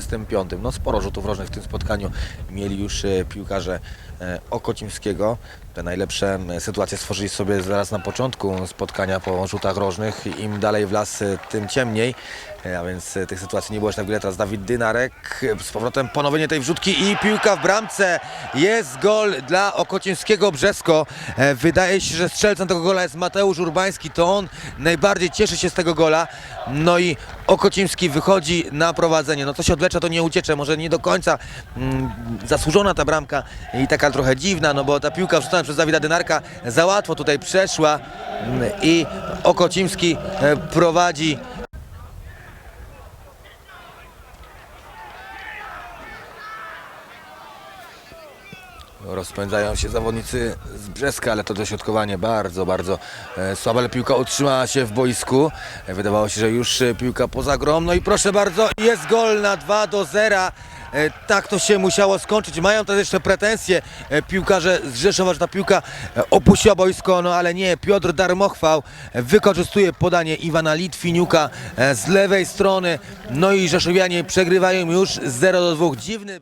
35. No sporo rzutów rożnych w tym spotkaniu mieli już e, piłkarze e, Okocimskiego. Te najlepsze sytuacje stworzyli sobie zaraz na początku spotkania po rzutach rożnych. Im dalej w las, e, tym ciemniej. A więc tych sytuacji nie było aż tak wiele. Teraz Dawid Dynarek. Z powrotem ponowienie tej wrzutki i piłka w bramce. Jest gol dla Okocimskiego Brzesko. Wydaje się, że strzelcem tego gola jest Mateusz Urbański. To on najbardziej cieszy się z tego gola. No i Okocimski wychodzi na prowadzenie. No co się odwlecza, to nie uciecze. Może nie do końca mm, zasłużona ta bramka i taka trochę dziwna, no bo ta piłka wrzucona przez Dawida Dynarka za łatwo tutaj przeszła mm, i Okocimski e, prowadzi Rozpędzają się zawodnicy z Brzeska, ale to dośrodkowanie bardzo, bardzo e, słabe, ale piłka utrzymała się w boisku. E, Wydawało się, że już e, piłka poza grom. No i proszę bardzo, jest gol na 2 do 0. E, Tak to się musiało skończyć. Mają też jeszcze pretensje piłkarze z Rzeszowa, że ta piłka opuściła boisko, no ale nie. Piotr Darmochwał wykorzystuje podanie Iwana Litwiniuka z lewej strony. No i Rzeszowianie przegrywają już 0 do 2. Dziwny.